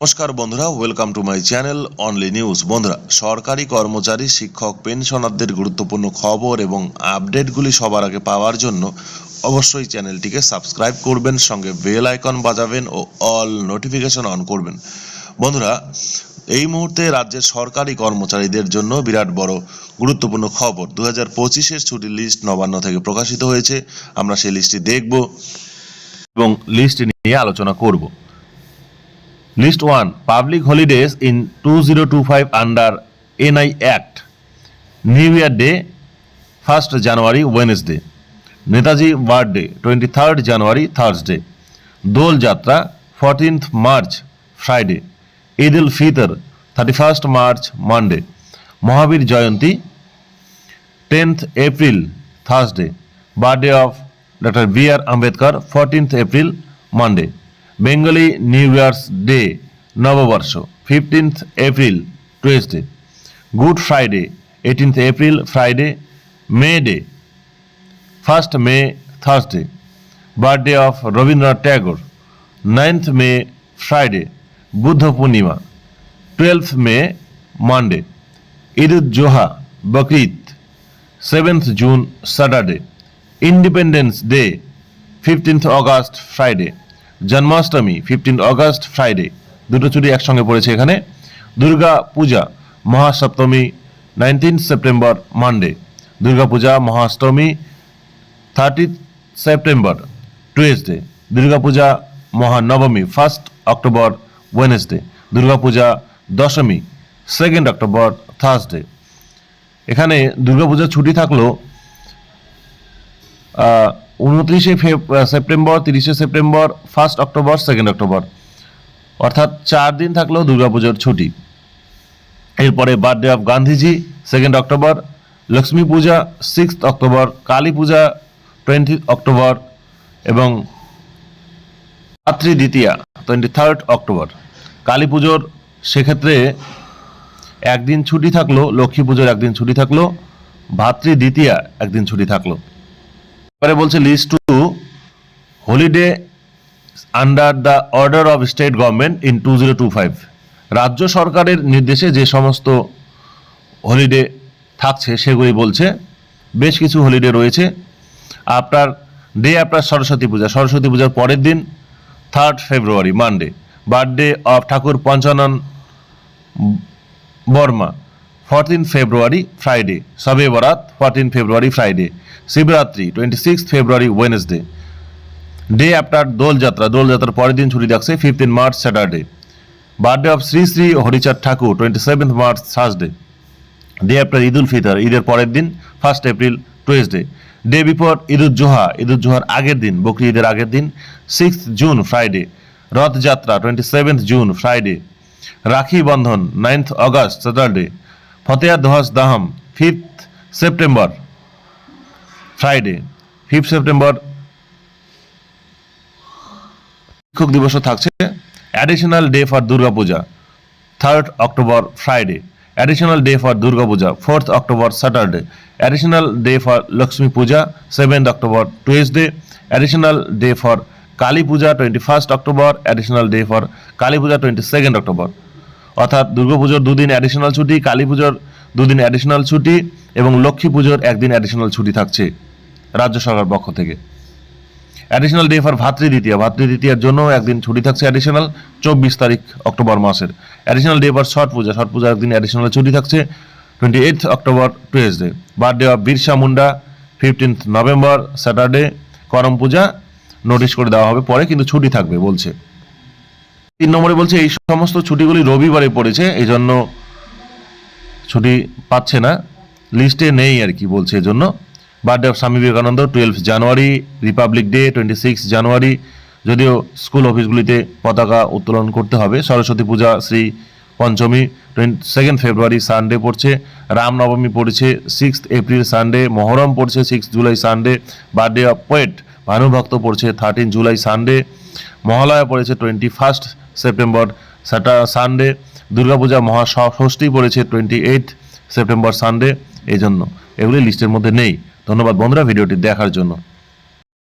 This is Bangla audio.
নমস্কার বন্ধুরা welcome to my channel only news বন্ধুরা, সরকারি কর্মচারী, শিক্ষক, পেনশনারদের গুরুত্বপূর্ণ খবর এবং আপডেটগুলি সবার আগে পাওয়ার জন্য অবশ্যই চ্যানেলটিকে সাবস্ক্রাইব করবেন, সঙ্গে বেল আইকন বাজাবেন ও অল নোটিফিকেশন অন করবেন। বন্ধুরা, এই মুহূর্তে রাজ্যের সরকারি কর্মচারীদের জন্য বিরাট বড় গুরুত্বপূর্ণ খবর। দু হাজার পঁচিশের ছুটির লিস্ট নবান্ন থেকে প্রকাশিত হয়েছে। আমরা সেই লিস্টটি দেখব এবং লিস্ট নিয়ে আলোচনা করব। List one, public holidays in two zero two five under NI act. New year day, first January, Wednesday. Netaji birthday, twenty third January, Thursday. Dol Jatra, fourteenth March, Friday. Eid ul Fitr, thirty first March, Monday. Mahavir Jayanti, tenth April, Thursday. Birthday of doctor B R Ambedkar, fourteenth April, Monday. Bengali new year's day Nababarsha fifteenth April Tuesday good Friday eighteenth April Friday May day first May Thursday birthday of Rabindranath Tagore ninth May Friday Buddha Purnima twelve May Monday Zoha Bakrid seventh June Saturday independence day fifteenth August Friday Janmashtami fifteen August Friday দুটো ছুটি একসঙ্গে পড়েছে এখানে। Durga Puja, Mahasaptami nineteen September Monday Durga Puja, Mahashtami thirty September Tuesday Durga Puja, মহানবমী first October Wednesday Durga Puja, Dashami second October Thursday এখানে দুর্গাপূজার ছুটি থাকল উনত্রিশে সেপ্টেম্বর, তিরিশে September first October second October অর্থাৎ চার দিন থাকলেও দুর্গাপুজোর ছুটি। এরপরে birthday of Gandhiji second October Lakshmi Puja six October Kali Puja twenty October এবং রাত্রি দ্বিতীয়া টোয়েন্টি থার্ড অক্টোবর কালী পুজোর সেক্ষেত্রে একদিন ছুটি থাকল লক্ষ্মী পুজোর একদিন ছুটি থাকল ভাতৃ দ্বিতীয়া একদিন ছুটি থাকল। এবারে বলছে list two holiday under the order of state government in two zero two five রাজ্য সরকারের নির্দেশে যে সমস্ত হলিডে থাকছে, সেগুলি বলছে, বেশ কিছু হলিডে রয়েছে। আপনার ডে আপনার সরস্বতী পূজা। সরস্বতী পূজার পরের দিন third February Monday birthday of Thakur Panchanan Barma. Fourteen February Friday Shabe Barat fourteen February Friday Shivaratri twenty six February Wednesday day after Dol Jatra দোলযাত্রার পরের দিন ছুটি থাকছে fifteen March Saturday birthday of Shri Shri Harichand Thakur twenty seventh March Thursday day after Eid ul Fitr ঈদের পরের দিন first April Tuesday day before Eid ul Zoha Eid ul Johar আগের দিন, বকরি ঈদের আগের দিন sixth June Friday Rath Yatra twenty seventh June Friday Rakhi Bandhan ninth August Saturday Fateha Doaz Daham fifth September Friday fifth September শিক্ষক দিবসও থাকছে। Additional day for Durga Puja third October Friday additional day for Durga Puja fourth October Saturday additional day for Lakshmi Puja seventh October Tuesday additional day for Kali Puja twenty first October additional day for Kali Puja twenty second October অর্থাৎ দুর্গাপুজোর দুদিন অ্যাডিশনাল ছুটি, কালী পুজোর দুদিন অ্যাডিশনাল ছুটি এবং লক্ষ্মী পুজোর একদিন অ্যাডিশনাল ছুটি থাকছে রাজ্য সরকার পক্ষ থেকে। অ্যাডিশনাল ডে ফর ভাতৃ দ্বিতীয়া। ভাতৃ দ্বিতীয়ার জন্য একদিন ছুটি থাকছে অ্যাডিশনাল চব্বিশ তারিখ অক্টোবর মাসের। Additional day for Chhath Puja. Chhath পূজার একদিন অ্যাডিশনাল ছুটি থাকছে twenty eighth October Tuesday birthday of Birsa Munda fifteenth November Saturday Karam Puja. Notice করে দেওয়া হবে। পরে কিন্তু ছুটি থাকবে বলছে। তিন নম্বরে বলছে, এই সমস্ত ছুটিগুলি রবিবারে পড়েছে এই জন্য ছুটি পাচ্ছে না। লিস্টে নেই আর কি, বলছে এজন্য। Birthday of Swami Vivekananda, twelve January, republic day, twenty six January, যদিও স্কুল অফিসগুলিতে পতাকা উত্তোলন করতে হবে। Saraswati Puja, Shri Panchami, twenty second February, Sunday পড়ছে। রামনবমী পড়ছে সিক্স এপ্রিল, সানডে। মহরম পড়ছে six July, Sunday. Birthday of poet, Bhanubhakta পড়ছে, থার্টিন জুলাই, সানডে। মহালয়া পড়েছে, twenty first September স্যাটার Sunday, Durga Puja Mahashashthi পড়েছে টোয়েন্টি এইট সেপ্টেম্বর সানডে এই জন্য এগুলি লিস্টের মধ্যে নেই। ধন্যবাদ বন্ধুরা ভিডিওটি দেখার জন্য।